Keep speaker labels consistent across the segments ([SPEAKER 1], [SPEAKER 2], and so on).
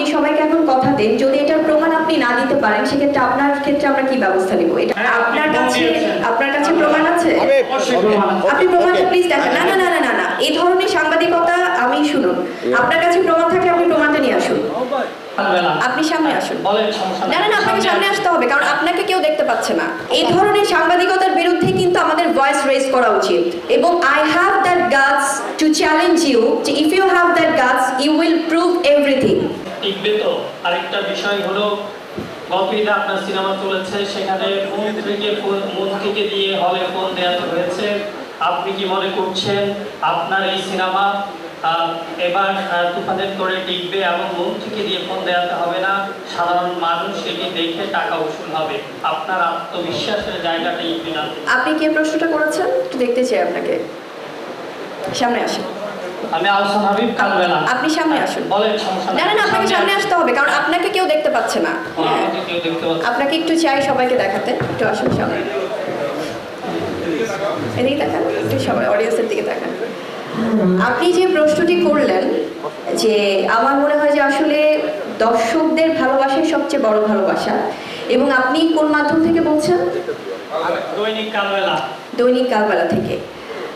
[SPEAKER 1] আপনি সবাইকে এখন কথা দেন। যদি এটার প্রমাণ আপনি না দিতে পারেন সেক্ষেত্রে আপনার ক্ষেত্রে আমরা কি ব্যবস্থা নিব? এটা
[SPEAKER 2] হ্যাঁ,
[SPEAKER 1] আপনার কাছে আপনার কাছে প্রমাণ আছে। আপনি প্রমাণটা প্লিজ দেখান। না না না না না এই ধরনের সাংবাদিকতা আমি শুনুন। আপনার কাছে প্রমাণ থাকলে আপনি প্রমাণটা নিয়ে আসুন। আপনি সামনে আসুন। না না না আপনাকে সামনে আসতে হবে কারণ আপনাকে কেউ দেখতে পাচ্ছে না। এই ধরনের সাংবাদিকতার বিরুদ্ধে কিন্তু আমাদের ভয়েস রেজ করা উচিত। এবং I have that guts to challenge you যে if you have that guts you will prove everything
[SPEAKER 2] টিকবে তো। আরেকটা বিষয় হলো গল্পীরা আপনার সিনেমা চলেছে সেখানে মন থেকে ফোন- মন থেকে দিয়ে হলে ফোন দেওয়াতে হয়েছে। আপনি কি মনে করছেন আপনার এই সিনেমা এবার তুফানের তোরে টিকবে এবং থেকে দিয়ে ফোন দেওয়াতে হবে না? সাধারণ মানুষ এটি দেখে টাকা উসুল হবে। আপনার আত্মবিশ্বাসের জায়গাটা ইতিনা
[SPEAKER 1] আপনি কে প্রশ্নটা করেছেন? দেখতে চাই আপনাকে। সামনে আসুন।
[SPEAKER 2] আমি আহসান হাবিব কালবেলা
[SPEAKER 1] আপনি সামনে আসুন।
[SPEAKER 2] বলেন সমস্যা
[SPEAKER 1] না না আপনাকে সামনে আসতে হবে কারণ আপনাকে কেউ দেখতে পাচ্ছে না। হ্যাঁ। আপনাকে একটু চাই সবাইকে দেখাতে একটু আসুন সামনে এদিকে একটু সবাই অডিয়েন্সের দিকে আপনি যে প্রশ্নটি করলেন যে আমার মনে হয় যে আসলে দর্শকদের ভালোবাসাই সবচেয়ে বড় ভালোবাসা এবং আপনি কোন মাধ্যম থেকে বলছেন?
[SPEAKER 2] দৈনিক কালবেলা।
[SPEAKER 1] দৈনিক কালবেলা থেকে।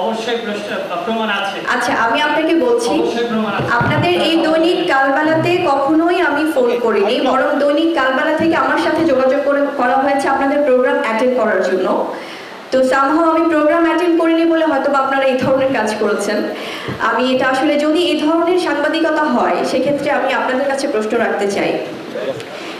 [SPEAKER 2] অবশ্যই প্রমাণ আছে।
[SPEAKER 1] আচ্ছা আমি আপনাকে বলছি আপনাদের এই দৈনিক কালবেলাতে কখনোই আমি ফোন করিনি বরং দৈনিক কালবেলা থেকে আমার সাথে যোগাযোগ করে করা হয়েছে আপনাদের প্রোগ্রাম অ্যাটেন্ড করার জন্য। তো সামহাও আমি প্রোগ্রাম অ্যাটেন্ড করিনি বলে হয়তো আপনারা এই ধরনের কাজ করেছেন। আমি এটা আসলে যদি এই ধরনের সাংবাদিকতা হয় সেক্ষেত্রে আমি আপনাদের কাছে প্রশ্ন রাখতে চাই।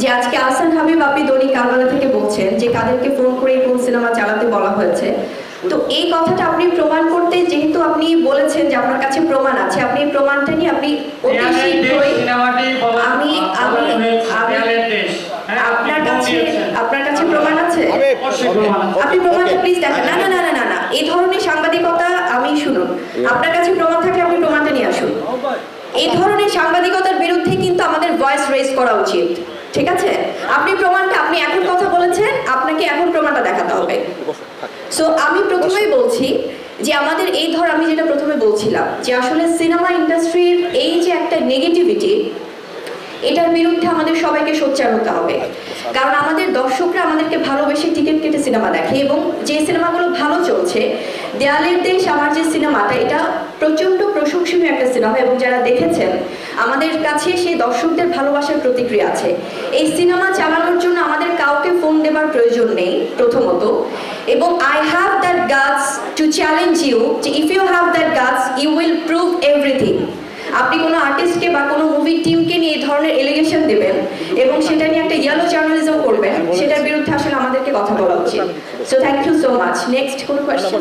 [SPEAKER 1] যে আজকে আহসান হাবিব আপনি দৈনিক কালবেলা থেকে বলছেন যে কাদেরকে ফোন করে কোন সিনেমা চালাতে বলা হয়েছে তো এই কথাটা আপনি প্রমাণ করতে যেহেতু আপনি বলেছেন যে আপনার কাছে প্রমাণ আছে আপনি প্রমাণটা নিয়ে আপনি অতি শীঘ্রই আমি- আমি-
[SPEAKER 2] দেশ। হ্যাঁ,
[SPEAKER 1] আপনার কাছে আপনার কাছে প্রমাণ আছে? আপনি প্রমাণটা প্লিজ দেখান। না না না না না না এই ধরনের সাংবাদিকতা আমি শুনুন। আপনার কাছে প্রমাণ থাকলে আপনি প্রমাণটা নিয়ে আসুন। এই ধরনের সাংবাদিকতার বিরুদ্ধে কিন্তু আমাদের ভয়েস রেজ করা উচিত, ঠিক আছে? আপনি প্রমাণটা, আপনি এখন কথা বলেছেন, আপনাকে এখন প্রমাণটা দেখাতে হবে। সো আমি প্রথমেই বলছি যে আমাদের এই ধর, আমি যেটা প্রথমে বলছিলাম যে আসলে সিনেমা ইন্ডাস্ট্রির এই যে একটা নেগেটিভিটি এটার বিরুদ্ধে আমাদের সবাইকে সোচ্চার হতে হবে। কারণ আমাদের দর্শকরা আমাদেরকে ভালোবেসে টিকিট কেটে সিনেমা দেখে এবং যে সিনেমাগুলো ভালো চলছে, দেয়ালের দেশ আমার যে সিনেমাটা, এটা প্রচণ্ড প্রশংসনীয় একটা সিনেমা এবং যারা দেখেছেন, আমাদের কাছে সেই দর্শকদের ভালোবাসার প্রতিক্রিয়া আছে। এই সিনেমা চালানোর জন্য আমাদের কাউকে ফোন দেবার প্রয়োজন নেই, প্রথমত। এবং I have that guts to challenge you if you have that guts you will prove everything আপনি কোনো আর্টিস্টকে বা কোনো মুভি টিমকে নিয়ে এই ধরনের এলিগেশন দেবেন এবং সেটা নিয়ে একটা ইয়েলো জার্নালিজম করবেন সেটার বিরুদ্ধে আসলে আমাদেরকে কথা বলা উচিত। So thank you so much next কোন কোয়েশ্চেন